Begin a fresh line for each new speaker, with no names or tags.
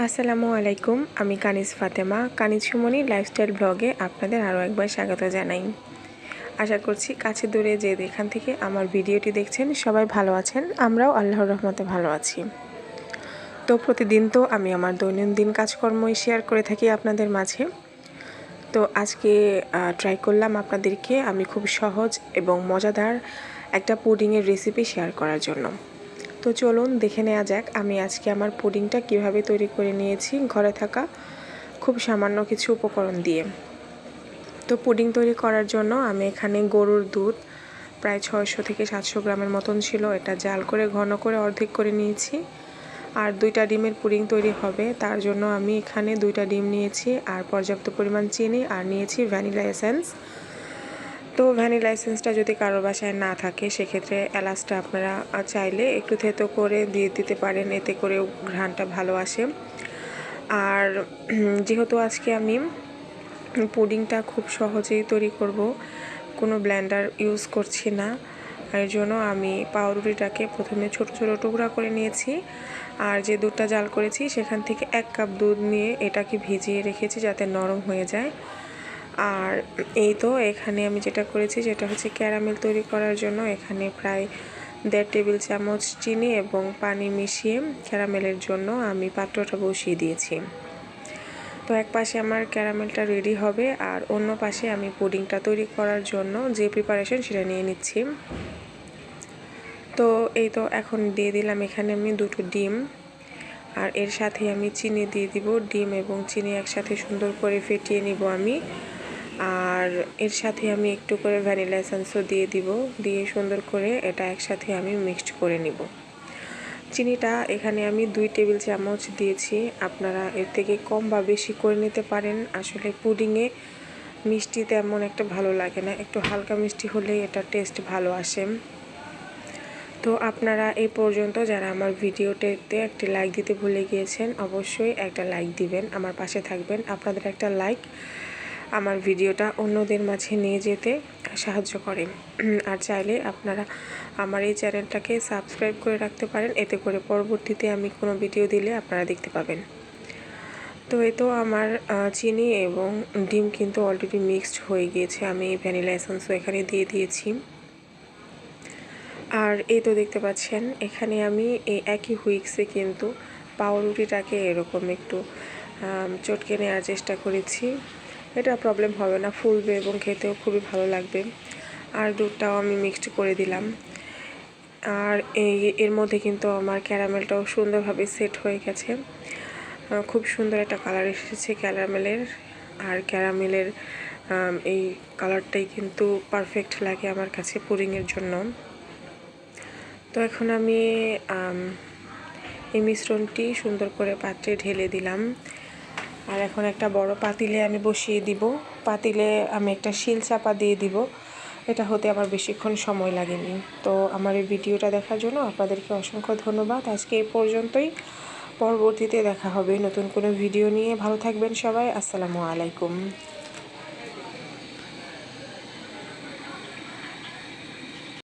আসসালামু আলাইকুম, আমি কানিজ ফাতেমা, কানিজ সুমনি লাইফস্টাইল ব্লগে আপনাদের আরও একবার স্বাগত জানাই। আশা করছি কাছে দূরে যে এখান থেকে আমার ভিডিওটি দেখছেন সবাই ভালো আছেন, আমরাও আল্লাহর রহমতে ভালো আছি। তো প্রতিদিন তো আমি আমার দৈনন্দিন কাজকর্মই শেয়ার করে থাকি আপনাদের মাঝে। তো আজকে ট্রাই করলাম আপনাদেরকে আমি খুব সহজ এবং মজাদার একটা পুডিংয়ের রেসিপি শেয়ার করার জন্য। তো চলুন দেখে নেওয়া যাক আমি আজকে আমার পুডিংটা কীভাবে তৈরি করে নিয়েছি ঘরে থাকা খুব সামান্য কিছু উপকরণ দিয়ে। তো পুডিং তৈরি করার জন্য আমি এখানে গরুর দুধ প্রায় ছয়শো থেকে সাতশো গ্রামের মতন ছিল। এটা জাল করে, ঘন করে অর্ধেক করে নিয়েছি। আর দুইটা ডিমের পুডিং তৈরি হবে। তার জন্য আমি এখানে দুইটা ডিম নিয়েছি। আর পর্যাপ্ত পরিমাণ চিনি। আর নিয়েছি ভ্যানিলা এসেন্স। তো ভ্যানিলা এসেন্সটা যদি কারোর বাসায় না থাকে, সেক্ষেত্রে এলাচটা আপনারা চাইলে একটু থেতো করে দিয়ে দিতে পারেন, এতে করে ঘ্রাণটা ভালো আসে। আর যেহেতু আজকে আমি পুডিংটা খুব সহজেই তৈরি করব, কোনো ব্ল্যান্ডার ইউজ করছি না, এর জন্য আমি পাউরুটিটাকে প্রথমে ছোট ছোট টুকরা করে নিয়েছি। আর যে দুধটা জাল করেছি, সেখান থেকে এক কাপ দুধ নিয়ে এটাকে ভিজিয়ে রেখেছি যাতে নরম হয়ে যায়। আর এই তো এখানে আমি যেটা করেছি যেটা হচ্ছে ক্যারামেল তৈরি করার জন্য এখানে প্রায় দেড় টেবিল চামচ চিনি এবং পানি মিশিয়ে ক্যারামেলের জন্য আমি পাত্রটা বসিয়ে দিয়েছি। তো এক পাশে আমার ক্যারামেলটা রেডি হবে আর অন্য পাশে আমি পুডিংটা তৈরি করার জন্য যে প্রিপারেশন সেটা নিয়ে নিচ্ছি। তো এই তো এখন দিয়ে দিলাম এখানে আমি দুটো ডিম আর এর সাথে আমি চিনি দিয়ে দিব। ডিম এবং চিনি একসাথে সুন্দর করে ফেটিয়ে নিব আমি। আর এর সাথে আমি একটু করে ভ্যানিলা এসেন্সও দিয়ে দিব, দিয়ে সুন্দর করে এটা একসাথে আমি মিক্সড করে নিব। চিনিটা এখানে আমি দুই টেবিল চামচ দিয়েছি। আপনারা এর থেকে কম বা বেশি করে নিতে পারেন। আসলে পুডিংয়ে মিষ্টি তেমন একটা ভালো লাগে না। একটু হালকা মিষ্টি হলেই এটা টেস্ট ভালো আসে। তো আপনারা এই পর্যন্ত যারা আমার ভিডিওটাতে একটি লাইক দিতে ভুলে গিয়েছেন, অবশ্যই একটা লাইক দিবেন। আমার পাশে থাকবেন। আপনাদের একটা লাইক আমার ভিডিওটা অন্যদের মাঝে নিয়ে যেতে সাহায্য করে আর চাইলে আপনারা আমার এই চ্যানেলটাকে সাবস্ক্রাইব করে রাখতে পারেন। এতে করে পরবর্তীতে আমি কোনো ভিডিও দিলে আপনারা দেখতে পাবেন। তো এই তো আমার চিনি এবং ডিম কিন্তু অলরেডি মিক্সড হয়ে গিয়েছে। আমি ভ্যানিলা এসেন্সও এখানে দিয়ে দিয়েছি। আর এই তো দেখতে পাচ্ছেন, এখানে আমি এই একই হুইক্সে কিন্তু পাউরুটিটাকে এরকম একটু চটকে নেওয়ার চেষ্টা করেছি। এটা প্রবলেম হবে না, ফুলবে এবং খেতেও খুবই ভালো লাগবে। আর দুধটাও আমি মিক্সড করে দিলাম। আর এই এর মধ্যে কিন্তু আমার ক্যারামেলটাও সুন্দরভাবে সেট হয়ে গেছে। খুব সুন্দর একটা কালার এসেছে ক্যারামেলের। আর ক্যারামেলের এই কালারটাই কিন্তু পারফেক্ট লাগে আমার কাছে পুডিংয়ের জন্য। তো এখন আমি, এই মিশ্রণটি সুন্দর করে পাত্রে ঢেলে দিলাম। আর এখন একটা বড় পাতিলে আমি বসিয়ে দিব। পাতিলে আমি একটা শিল চাপা দিয়ে দিব। এটা হতে আমার বেশিক্ষণ সময় লাগেনি। তো আমার এই ভিডিওটা দেখার জন্য আপনাদেরকে অসংখ্য ধন্যবাদ। আজকে এই পর্যন্তই। পরবর্তীতে দেখা হবে নতুন কোনো ভিডিও নিয়ে। ভালো থাকবেন সবাই। আসসালামু আলাইকুম।